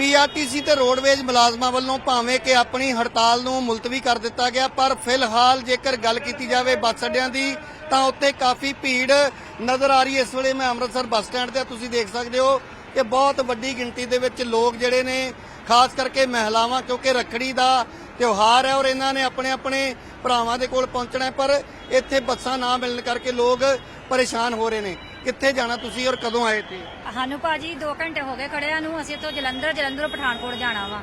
PRTC ਤੇ roadways ਮੁਲਾਜ਼ਮਾਂ ਵੱਲੋਂ ਭਾਵੇਂ ਕਿ ਆਪਣੀ ਹੜਤਾਲ ਨੂੰ ਮੁਲਤਵੀ ਕਰ ਦਿੱਤਾ ਗਿਆ, ਪਰ ਫਿਲਹਾਲ ਜੇਕਰ ਗੱਲ ਕੀਤੀ ਜਾਵੇ ਬੱਸ ਅੱਡਿਆਂ ਦੀ, ਤਾਂ ਉੱਤੇ ਕਾਫੀ ਭੀੜ ਨਜ਼ਰ ਆ ਰਹੀ ਹੈ। ਇਸ ਵੇਲੇ ਮੈਂ ਅੰਮ੍ਰਿਤਸਰ ਬੱਸ ਸਟੈਂਡ ਤੇ ਤੁਸੀਂ ਦੇਖ ਸਕਦੇ ਹੋ ਕਿ ਬਹੁਤ ਵੱਡੀ ਗਿਣਤੀ ਦੇ ਵਿੱਚ ਲੋਕ ਜਿਹੜੇ ਨੇ, ਖਾਸ ਕਰਕੇ ਮਹਿਲਾਵਾਂ, ਕਿਉਂਕਿ ਰੱਖੜੀ ਦਾ ਤਿਉਹਾਰ ਹੈ ਔਰ ਇਹਨਾਂ ਨੇ ਆਪਣੇ ਆਪਣੇ ਭਰਾਵਾਂ ਦੇ ਕੋਲ ਪਹੁੰਚਣਾ ਹੈ, ਪਰ ਇੱਥੇ ਬੱਸਾਂ ਨਾ ਮਿਲਣ ਕਰਕੇ ਲੋਕ ਪਰੇਸ਼ਾਨ ਹੋ ਰਹੇ ਨੇ। ਕਿੱਥੇ ਜਾਣਾ ਤੁਸੀਂ ਔਰ ਕਦੋਂ ਆਏ ਤੇ ਸਾਨੂੰ ਭਾਜੀ 2 ਘੰਟੇ ਹੋ ਗਏ ਖੜਿਆਂ ਨੂੰ ਅਸੀਂ ਤੋਂ ਜਲੰਧਰ ਜਲੰਧਰੋਂ ਪਠਾਨਕੋਟ ਜਾਣਾ ਵਾ।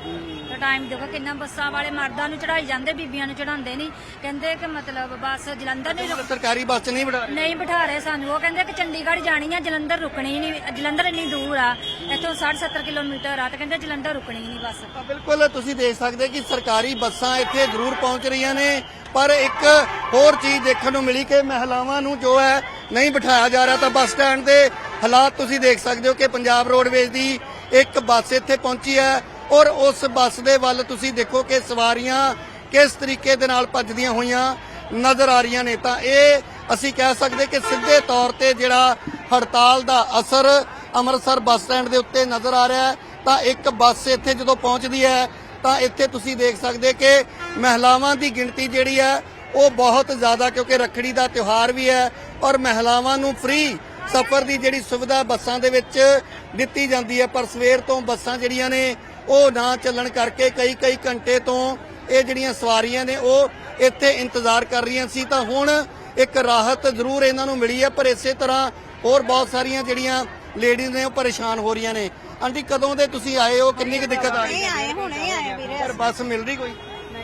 ਤੇ ਟਾਈਮ ਦੇਖੋ ਕਿੰਨਾ ਬੱਸਾਂ ਵਾਲੇ ਮਰਦਾਂ ਨੂੰ ਚੜਾਈ ਜਾਂਦੇ ਬੀਬੀਆਂ ਨੂੰ ਚੜਾਉਂਦੇ ਨਹੀਂ ਕਹਿੰਦੇ ਕਿ ਮਤਲਬ ਬੱਸ ਜਲੰਧਰ ਨਹੀਂ ਰੁਕ- ਸਰਕਾਰੀ ਬੱਸ 'ਚ ਨਹੀਂ ਬਿਠਾ ਰਹੇ। ਨਹੀਂ ਬਿਠਾ ਰਹੇ ਸਾਨੂੰ। ਉਹ ਕਹਿੰਦੇ ਕਿ ਚੰਡੀਗੜ੍ਹ ਜਾਣੀ ਆ ਜਲੰਧਰ ਰੁਕਣੀ ਨਹੀਂ ਜਲੰਧਰ ਇੰਨੀ ਦੂਰ ਆ ਇੱਥੋਂ 60 70 ਕਿਲੋਮੀਟਰ ਆ ਤੇ ਕਹਿੰਦੇ ਜਲੰਧਰ ਰੁਕਣੀ ਨਹੀਂ ਬੱਸ। ਤਾਂ ਬਿਲਕੁਲ ਤੁਸੀਂ ਦੇਖ ਸਕਦੇ ਕਿ ਸਰਕਾਰੀ ਬੱਸਾਂ ਇੱਥੇ ਜ਼ਰੂਰ ਪਹੁੰਚ ਰਹੀਆਂ ਨੇ ਪਰ ਇੱਕ ਹੋਰ ਚੀਜ਼ ਦੇਖਣ ਨੂੰ ਮਿਲੀ ਕਿ ਮਹਿਲਾਵਾਂ ਨੂੰ ਜੋ ਹੈ ਨਹੀਂ ਬਿਠਾਇਆ ਜਾ ਰਿਹਾ ਤਾਂ ਬੱਸ ਸਟੈਂਡ ਦੇ ਹਾਲਾਤ ਤੁਸੀਂ ਦੇਖ ਸਕਦੇ ਹੋ ਕਿ ਪੰਜਾਬ ਰੋਡਵੇਜ਼ ਦੀ ਇੱਕ ਬੱਸ ਇੱਥੇ ਪਹੁੰਚੀ ਹੈ ਔਰ ਉਸ ਬੱਸ ਦੇ ਵੱਲ ਤੁਸੀਂ ਦੇਖੋ ਕਿ ਸਵਾਰੀਆਂ ਕਿਸ ਤਰੀਕੇ ਦੇ ਨਾਲ ਭੱਜਦੀਆਂ ਹੋਈਆਂ ਨਜ਼ਰ ਆ ਰਹੀਆਂ ਨੇ। ਤਾਂ ਇਹ ਅਸੀਂ ਕਹਿ ਸਕਦੇ ਕਿ ਸਿੱਧੇ ਤੌਰ ਤੇ ਜਿਹੜਾ ਹੜਤਾਲ ਦਾ ਅਸਰ ਅੰਮ੍ਰਿਤਸਰ ਬੱਸ ਸਟੈਂਡ ਦੇ ਉੱਤੇ ਨਜ਼ਰ ਆ ਰਿਹਾ ਹੈ, ਤਾਂ ਇੱਕ ਬੱਸ ਇੱਥੇ ਜਦੋਂ ਪਹੁੰਚਦੀ ਹੈ, ਤਾਂ ਇੱਥੇ ਤੁਸੀਂ ਦੇਖ ਸਕਦੇ ਕਿ ਮਹਿਲਾਵਾਂ ਦੀ ਗਿਣਤੀ ਜਿਹੜੀ ਹੈ, ਉਹ ਬਹੁਤ ਜ਼ਿਆਦਾ ਕਿਉਂਕਿ ਰੱਖੜੀ ਦਾ ਤਿਉਹਾਰ ਵੀ ਹੈ ਔਰ ਮਹਿਲਾਵਾਂ ਨੂੰ ਫ੍ਰੀ ਸਫ਼ਰ ਦੀ ਜਿਹੜੀ ਸੁਵਿਧਾ ਬੱਸਾਂ ਦੇ ਵਿੱਚ ਦਿੱਤੀ ਜਾਂਦੀ ਹੈ ਪਰ ਸਵੇਰ ਤੋਂ ਬੱਸਾਂ ਜਿਹੜੀਆਂ ਨੇ ਉਹ ਨਾ ਚੱਲਣ ਕਰਕੇ ਕਈ ਕਈ ਘੰਟੇ ਤੋਂ ਇਹ ਜਿਹੜੀਆਂ ਸਵਾਰੀਆਂ ਨੇ ਉਹ ਇੱਥੇ ਇੰਤਜ਼ਾਰ ਕਰ ਰਹੀਆਂ ਸੀ। ਤਾਂ ਹੁਣ ਇੱਕ ਰਾਹਤ ਜ਼ਰੂਰ ਇਹਨਾਂ ਨੂੰ ਮਿਲੀ ਹੈ ਪਰ ਇਸੇ ਤਰ੍ਹਾਂ ਹੋਰ ਬਹੁਤ ਸਾਰੀਆਂ ਜਿਹੜੀਆਂ ਲੇਡੀਜ਼ ਨੇ ਉਹ ਪਰੇਸ਼ਾਨ ਹੋ ਰਹੀਆਂ ਨੇ। ਆਂਟੀ ਕਦੋਂ ਦੇ ਤੁਸੀਂ ਆਏ ਹੋ? ਕਿੰਨੀ ਕੁ ਦਿੱਕਤ ਆ ਰਹੀ ਹੈ? ਆਏ ਹੁਣੇ ਹੀ ਆਏ ਵੀਰੇ। ਪਰ ਬੱਸ ਮਿਲ ਰਹੀ ਕੋਈ?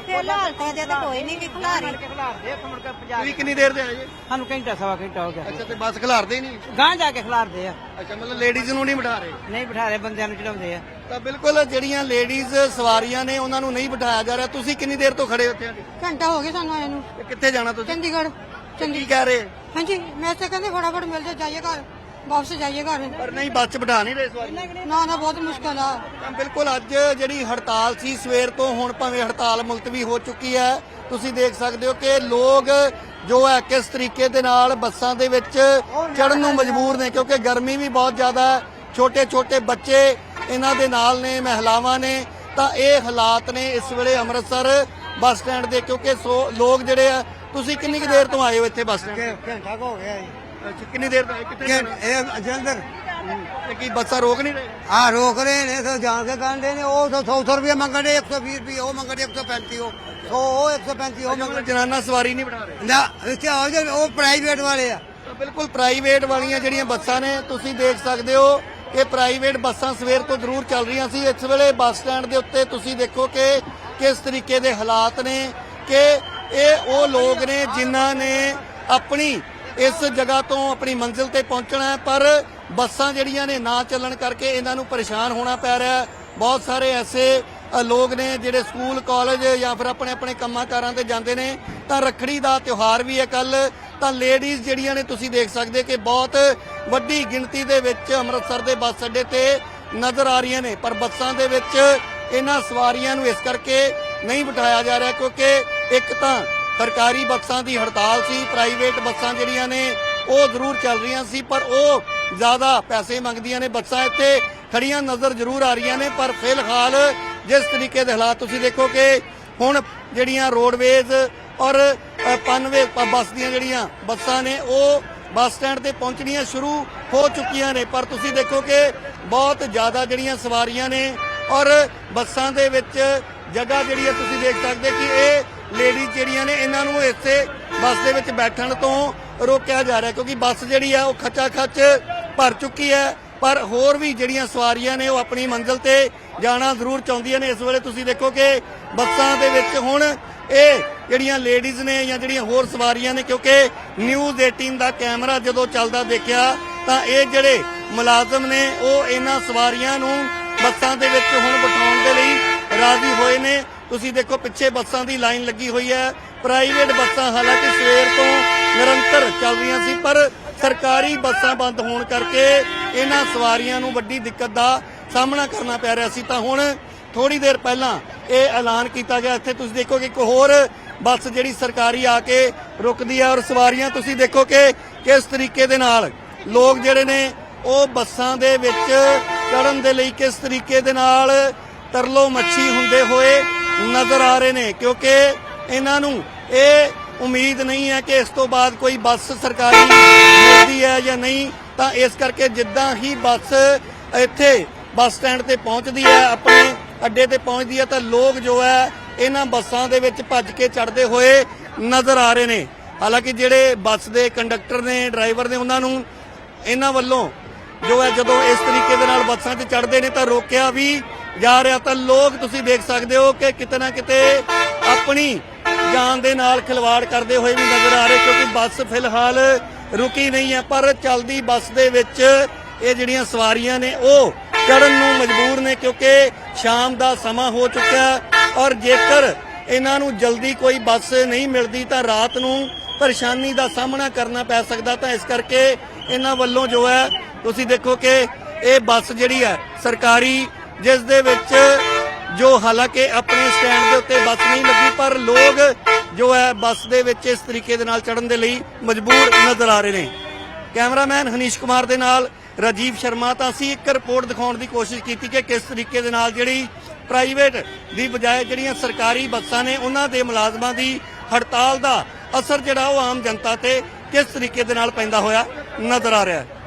ਫਿਲਹਾਲ ਤੇ ਅਜੇ ਤਾਂ ਕੋਈ ਨਹੀਂ ਖਿਲਾਰੀ ਤੁਸੀਂ ਕਿੰਨੀ ਦੇਰ ਦੇ ਆਏ ਜੀ? ਸਾਨੂੰ ਘੰਟਾ ਸਵਾ ਘੰਟਾ ਹੋ ਗਿਆ। ਅੱਛਾ ਤੇ ਬੱਸ ਖਿਲਾਰਦੇ ਹੀ ਨਹੀਂ? ਗਾਂ ਜਾ ਕੇ ਖਿਲਾਰਦੇ ਆ। ਅੱਛਾ ਮਤਲਬ ਲੇਡੀਜ਼ ਨੂੰ ਨਹੀਂ ਬਿਠਾ ਰਹੇ? ਨਹੀਂ ਬਿਠਾ ਰਹੇ ਬੰਦਿਆਂ ਨੂੰ ਚੜਾਉਂਦੇ ਆ। ਤਾਂ ਬਿਲਕੁਲ ਜਿਹੜੀਆਂ ਲੇਡੀਜ਼ ਸਵਾਰੀਆਂ ਨੇ ਉਹਨਾਂ ਨੂੰ ਨਹੀਂ ਬਿਠਾਇਆ ਜਾ ਰਿਹਾ। ਤੁਸੀਂ ਕਿੰਨੀ ਦੇਰ ਤੋਂ ਖੜੇ ਹੋ ਇੱਥੇ ਆਂਟੀ ਘੰਟਾ ਹੋ ਗਿਆ ਸਾਨੂੰ ਆਏ ਨੂੰ। ਤੇ ਕਿੱਥੇ ਜਾਣਾ ਤੁਸੀਂ? ਚੰਡੀਗੜ੍ਹ। ਕੀ ਕਹਿ ਰਹੇ? ਹਾਂਜੀ ਮੈਂ ਤਾਂ ਕਹਿੰਦੇ ਫਟਾਫਟ ਮਿਲ ਜਾ ਜਾਈਏ ਘਰ। ਵਾਪਸ ਜਾਈਏ ਘਰ। ਪਰ ਨਹੀਂ ਬੱਸ 'ਚ ਬਿਠਾ ਨਹੀਂ ਰਹੇ ਸਵਾਰੀ ਨਾ ਨਾ ਬਹੁਤ ਮੁਸ਼ਕਲ ਆ। ਤਾਂ ਬਿਲਕੁਲ ਅੱਜ ਜਿਹੜੀ ਹੜਤਾਲ ਸੀ ਸਵੇਰ ਤੋਂ ਹੁਣ ਭਾਵੇਂ ਹੜਤਾਲ ਮੁਲਤਵੀ ਹੋ ਚੁੱਕੀ ਹੈ ਤੁਸੀਂ ਦੇਖ ਸਕਦੇ ਹੋ ਕਿ ਲੋਕ ਜੋ ਹੈ ਕਿਸ ਤਰੀਕੇ ਦੇ ਨਾਲ ਬੱਸਾਂ ਦੇ ਵਿੱਚ ਚੜਨ ਨੂੰ ਮਜਬੂਰ ਨੇ ਕਿਉਂਕਿ ਗਰਮੀ ਵੀ ਬਹੁਤ ਜ਼ਿਆਦਾ ਹੈ। ਛੋਟੇ ਛੋਟੇ ਬੱਚੇ ਇਹਨਾਂ ਦੇ ਨਾਲ ਨੇ ਮਹਿਲਾਵਾਂ ਨੇ। ਤਾਂ ਇਹ ਹਾਲਾਤ ਨੇ ਇਸ ਵੇਲੇ ਅੰਮ੍ਰਿਤਸਰ ਬੱਸ ਸਟੈਂਡ ਦੇ ਕਿਉਂਕਿ ਸੋ ਲੋਕ ਜਿਹੜੇ ਆ ਤੁਸੀਂ ਕਿੰਨੀ ਕੁ ਦੇਰ ਤੋਂ ਆਏ ਹੋ ਇੱਥੇ ਬੱਸ ਸਟੈਂਡ? ਘੰਟਾ ਹੋ ਗਿਆ ਜੀ। ਅੱਛਾ ਕਿੰਨੀ ਦੇਰ ਤੋਂ ਆਏ? ਕਿੱਥੇ ਜਾਣਾ? ਇਹ ਜਲੰਧਰ ਤੇ ਕੀ ਬੱਸਾਂ ਰੋਕ ਨਹੀਂ ਰਹੇ ਆ ਰੋਕ ਰਹੇ ਨੇ ਸੋ ਜਾਣ ਕੇ ਕਾਂਡੇ ਨੇ ਉਹ 100 100 ਰੁਪਏ ਮੰਗਣੇ 120 ਰੁਪਏ ਉਹ ਮੰਗਣੇ 135 ਉਹ ਸੌ ਉਹ 135 ਉਹ ਮਤਲਬ ਮੰਗਣੇ ਜਨਾਨਾ ਸਵਾਰੀ ਨਹੀਂ ਬਿਠਾ ਰਹੇ ਨਾ ਇੱਥੇ ਆਓ ਜੇ ਉਹ ਪ੍ਰਾਈਵੇਟ ਵਾਲੇ ਆ ਤਾਂ ਬਿਲਕੁਲ ਪ੍ਰਾਈਵੇਟ ਵਾਲੀਆਂ ਜਿਹੜੀਆਂ ਬੱਸਾਂ ਨੇ ਤੁਸੀਂ ਦੇਖ ਸਕਦੇ ਹੋ ਕਿ ਪ੍ਰਾਈਵੇਟ ਬੱਸਾਂ ਸਵੇਰ ਤੋਂ ਜ਼ਰੂਰ ਚੱਲ ਰਹੀਆਂ ਸੀ ਇਸ ਵੇਲੇ ਬੱਸ ਸਟੈਂਡ ਦੇ ਉੱਤੇ ਤੁਸੀਂ ਦੇਖੋ ਕਿ ਕਿਸ ਤਰੀਕੇ ਦੇ ਹਾਲਾਤ ਨੇ ਕਿ ਇਹ ਉਹ ਲੋਕ ਨੇ ਜਿਨ੍ਹਾਂ ਨੇ ਆਪਣੀ ਇਸ ਜਗ੍ਹਾ ਤੋਂ ਆਪਣੀ ਮੰਜ਼ਿਲ ਤੇ ਪਹੁੰਚਣਾ ਹੈ, ਪਰ ਬੱਸਾਂ ਜਿਹੜੀਆਂ ਨੇ ਨਾ ਚੱਲਣ ਕਰਕੇ ਇਹਨਾਂ ਨੂੰ ਪਰੇਸ਼ਾਨ ਹੋਣਾ ਪੈ ਰਿਹਾ ਬਹੁਤ ਸਾਰੇ ਐਸੇ ਲੋਕ ਨੇ ਜਿਹੜੇ ਸਕੂਲ, ਕਾਲਜ ਜਾਂ ਫਿਰ ਆਪਣੇ ਆਪਣੇ ਕੰਮਾਂ ਕਾਰਾਂ ਤੇ ਜਾਂਦੇ ਨੇ, ਤਾਂ ਰੱਖੜੀ ਦਾ ਤਿਉਹਾਰ ਵੀ ਹੈ ਕੱਲ ਤਾਂ ਲੇਡੀਜ਼ ਜਿਹੜੀਆਂ ਨੇ, ਤੁਸੀਂ ਦੇਖ ਸਕਦੇ ਕਿ ਬਹੁਤ ਵੱਡੀ ਗਿਣਤੀ ਦੇ ਵਿੱਚ ਅੰਮ੍ਰਿਤਸਰ ਦੇ ਬੱਸ ਅੱਡੇ ਤੇ ਨਜ਼ਰ ਆ ਰਹੀਆਂ ਨੇ, ਪਰ ਬੱਸਾਂ ਦੇ ਵਿੱਚ ਇਹਨਾਂ ਸਵਾਰੀਆਂ ਨੂੰ ਇਸ ਕਰਕੇ ਨਹੀਂ ਬਿਠਾਇਆ ਜਾ ਰਿਹਾ, ਕਿਉਂਕਿ ਇੱਕ ਤਾਂ ਸਰਕਾਰੀ ਬੱਸਾਂ ਦੀ ਹੜਤਾਲ ਸੀ, ਪ੍ਰਾਈਵੇਟ ਬੱਸਾਂ ਜਿਹੜੀਆਂ ਨੇ, ਉਹ ਜ਼ਰੂਰ ਚੱਲ ਰਹੀਆਂ ਸੀ, ਪਰ ਉਹ ਜ਼ਿਆਦਾ ਪੈਸੇ ਮੰਗਦੀਆਂ ਨੇ, ਬੱਸਾਂ ਇੱਥੇ ਖੜੀਆਂ ਨਜ਼ਰ ਜ਼ਰੂਰ ਆ ਰਹੀਆਂ ਨੇ, ਪਰ ਫਿਲਹਾਲ ਜਿਸ ਤਰੀਕੇ ਦੇ ਹਾਲਾਤ ਤੁਸੀਂ ਦੇਖੋ ਕਿ ਹੁਣ ਜਿਹੜੀਆਂ ਰੋਡਵੇਜ਼ ਔਰ ਪਨਵੇ ਬੱਸ ਦੀਆਂ ਜਿਹੜੀਆਂ ਬੱਸਾਂ ਨੇ, ਉਹ ਬੱਸ ਸਟੈਂਡ ਤੇ ਪਹੁੰਚਣੀਆਂ ਸ਼ੁਰੂ ਹੋ ਚੁੱਕੀਆਂ ਨੇ, ਪਰ ਤੁਸੀਂ ਦੇਖੋ ਕਿ ਬਹੁਤ ਜ਼ਿਆਦਾ ਜਿਹੜੀਆਂ ਸਵਾਰੀਆਂ ਨੇ ਔਰ ਬੱਸਾਂ ਦੇ ਵਿੱਚ ਜਗ੍ਹਾ ਜਿਹੜੀ ਹੈ, ਤੁਸੀਂ ਦੇਖ ਸਕਦੇ ਕਿ ਇਹ ਲੇਡੀਜ਼ ਜਿਹੜੀਆਂ ਨੇ, ਇਹਨਾਂ ਨੂੰ ਇੱਥੇ ਬੱਸ ਦੇ ਵਿੱਚ ਬੈਠਣ ਤੋਂ ਰੋਕਿਆ ਜਾ ਰਿਹਾ, ਕਿਉਂਕਿ ਬੱਸ ਜਿਹੜੀ ਹੈ ਉਹ ਖੱਚਾ ਖੱਚ ਭਰ ਚੁੱਕੀ ਹੈ। ਪਰ ਹੋਰ ਵੀ ਜਿਹੜੀਆਂ ਸਵਾਰੀਆਂ ਨੇ, ਉਹ ਆਪਣੀ ਮੰਜ਼ਿਲ ਤੇ ਜਾਣਾ ਜ਼ਰੂਰ ਚਾਹੁੰਦੀਆਂ ਨੇ। ਇਸ ਵੇਲੇ ਤੁਸੀਂ ਦੇਖੋ ਕਿ ਬੱਸਾਂ ਦੇ ਵਿੱਚ ਹੁਣ ਇਹ ਜਿਹੜੀਆਂ ਲੇਡੀਜ਼ ਨੇ ਜਾਂ ਜਿਹੜੀਆਂ ਹੋਰ ਸਵਾਰੀਆਂ ਨੇ, ਕਿਉਂਕਿ ਨਿਊਜ਼ 18 ਦਾ ਕੈਮਰਾ ਜਦੋਂ ਚੱਲਦਾ ਦੇਖਿਆ, ਤਾਂ ਇਹ ਜਿਹੜੇ ਮੁਲਾਜ਼ਮ ਨੇ, ਉਹ ਇਹਨਾਂ ਸਵਾਰੀਆਂ ਨੂੰ ਬੱਸਾਂ ਦੇ ਵਿੱਚ ਹੁਣ ਬਿਠਾਉਣ ਦੇ ਲਈ ਰਾਜ਼ੀ ਹੋਏ ਨੇ। ਤੁਸੀਂ ਦੇਖੋ ਪਿੱਛੇ ਬੱਸਾਂ ਦੀ ਲਾਈਨ ਲੱਗੀ ਹੋਈ ਹੈ। ਪ੍ਰਾਈਵੇਟ ਬੱਸਾਂ ਹਾਲਾਂਕਿ ਸਵੇਰ ਤੋਂ ਨਿਰੰਤਰ ਚੱਲ ਰਹੀਆਂ ਸੀ, ਪਰ ਸਰਕਾਰੀ ਬੱਸਾਂ ਬੰਦ ਹੋਣ ਕਰਕੇ ਇਹਨਾਂ ਸਵਾਰੀਆਂ ਨੂੰ ਵੱਡੀ ਦਿੱਕਤ ਦਾ ਸਾਹਮਣਾ ਕਰਨਾ ਪੈ ਰਿਹਾ ਸੀ। ਤਾਂ ਹੁਣ ਥੋੜੀ ਦੇਰ ਪਹਿਲਾਂ ਇਹ ਐਲਾਨ ਕੀਤਾ ਗਿਆ। ਇੱਥੇ ਤੁਸੀਂ ਦੇਖੋ ਕਿ ਇੱਕ ਹੋਰ ਬੱਸ ਜਿਹੜੀ ਸਰਕਾਰੀ ਆ ਕੇ ਰੁਕਦੀ ਹੈ ਔਰ ਸਵਾਰੀਆਂ, ਤੁਸੀਂ ਦੇਖੋ ਕਿ ਕਿਸ ਤਰੀਕੇ ਦੇ ਨਾਲ ਲੋਕ ਜਿਹੜੇ ਨੇ ਉਹ ਬੱਸਾਂ ਦੇ ਵਿੱਚ ਚੜਨ ਦੇ ਲਈ ਕਿਸ ਤਰੀਕੇ ਦੇ ਨਾਲ ਤਰਲੋ ਮੱਛੀ ਹੁੰਦੇ ਹੋਏ ਨਜ਼ਰ ਆ ਰਹੇ ਨੇ, ਕਿਉਂਕਿ ਇਹਨਾਂ ਨੂੰ ਇਹ ਉਮੀਦ ਨਹੀਂ ਹੈ ਕਿ ਇਸ ਤੋਂ ਬਾਅਦ ਕੋਈ ਬੱਸ ਸਰਕਾਰੀ ਮਿਲਦੀ ਹੈ ਜਾਂ ਨਹੀਂ। ਤਾਂ ਇਸ ਕਰਕੇ ਜਿੱਦਾਂ ਹੀ ਬੱਸ ਇੱਥੇ ਬੱਸ ਸਟੈਂਡ ਤੇ ਪਹੁੰਚਦੀ ਹੈ, ਆਪਣੇ ਅੱਡੇ ਤੇ ਪਹੁੰਚਦੀ ਹੈ, ਤਾਂ ਲੋਕ ਜੋ ਹੈ ਇਹਨਾਂ ਬੱਸਾਂ ਦੇ ਵਿੱਚ ਭੱਜ ਕੇ ਚੜਦੇ ਹੋਏ ਨਜ਼ਰ ਆ ਰਹੇ ਨੇ। ਹਾਲਾਂਕਿ ਜਿਹੜੇ ਬੱਸ ਦੇ ਕੰਡਕਟਰ ਨੇ, ਡਰਾਈਵਰ ਨੇ ਉਹਨਾਂ ਨੂੰ ਇਹਨਾਂ ਵੱਲੋਂ ਜੋ ਹੈ ਜਦੋਂ ਇਸ ਤਰੀਕੇ ਦੇ ਨਾਲ ਬੱਸਾਂ ਚ ਚੜਦੇ ਨੇ, ਤਾਂ ਰੋਕਿਆ ਵੀ ਜਾ ਰਿਹਾ ਤਾਂ ਲੋਕ ਤੁਸੀਂ ਦੇਖ ਸਕਦੇ ਹੋ ਕਿ ਕਿਤੇ ਨਾ ਕਿਤੇ ਆਪਣੀ ਜਾਨ ਦੇ ਨਾਲ ਖਿਲਵਾੜ ਕਰਦੇ ਹੋਏ ਵੀ ਨਜ਼ਰ ਆ ਰਹੇ ਕਿਉਂਕਿ ਬੱਸ ਫਿਲਹਾਲ ਰੁਕੀ ਨਹੀਂ ਹੈ, ਪਰ ਚੱਲਦੀ ਬੱਸ ਦੇ ਵਿੱਚ ਇਹ ਜਿਹੜੀਆਂ ਸਵਾਰੀਆਂ ਨੇ ਉਹ ਚੜਨ ਨੂੰ ਮਜਬੂਰ ਨੇ ਕਿਉਂਕਿ ਸ਼ਾਮ ਦਾ ਸਮਾਂ ਹੋ ਚੁੱਕਾ ਔਰ ਜੇਕਰ ਇਹਨਾਂ ਨੂੰ ਜਲਦੀ ਕੋਈ ਬੱਸ ਨਹੀਂ ਮਿਲਦੀ ਤਾਂ ਰਾਤ ਨੂੰ ਪਰੇਸ਼ਾਨੀ ਦਾ ਸਾਹਮਣਾ ਕਰਨਾ ਪੈ ਸਕਦਾ ਤਾਂ ਇਸ ਕਰਕੇ ਇਹਨਾਂ ਵੱਲੋਂ ਜੋ ਹੈ ਤੁਸੀਂ ਦੇਖੋ ਕਿ ਇਹ ਬੱਸ ਜਿਹੜੀ ਹੈ ਸਰਕਾਰੀ ਜਿਸ ਦੇ ਵਿੱਚ ਜੋ ਹਾਲਾਂਕਿ ਆਪਣੇ ਸਟੈਂਡ ਦੇ ਉੱਤੇ ਬੱਸ ਨਹੀਂ ਲੱਗੀ, ਪਰ ਲੋਕ ਜੋ ਹੈ ਬੱਸ ਦੇ ਵਿੱਚ ਇਸ ਤਰੀਕੇ ਦੇ ਨਾਲ ਚੜਨ ਦੇ ਲਈ ਮਜਬੂਰ ਨਜ਼ਰ ਆ ਰਹੇ ਨੇ। ਕੈਮਰਾਮੈਨ ਹਨੀਸ਼ ਕੁਮਾਰ ਦੇ ਨਾਲ ਰਾਜੀਵ ਸ਼ਰਮਾ, ਤਾਂ ਅਸੀਂ ਇੱਕ ਰਿਪੋਰਟ ਦਿਖਾਉਣ ਦੀ ਕੋਸ਼ਿਸ਼ ਕੀਤੀ ਕਿ ਕਿਸ ਤਰੀਕੇ ਦੇ ਨਾਲ ਜਿਹੜੀ ਪ੍ਰਾਈਵੇਟ ਦੀ ਬਜਾਏ ਜਿਹੜੀਆਂ ਸਰਕਾਰੀ ਬੱਸਾਂ ਨੇ, ਉਹਨਾਂ ਦੇ ਮੁਲਾਜ਼ਮਾਂ ਦੀ ਹੜਤਾਲ ਦਾ ਅਸਰ ਜਿਹੜਾ ਉਹ ਆਮ ਜਨਤਾ ਤੇ ਕਿਸ ਤਰੀਕੇ ਦੇ ਨਾਲ ਪੈਂਦਾ ਹੋਇਆ ਨਜ਼ਰ ਆ ਰਿਹਾ ਹੈ।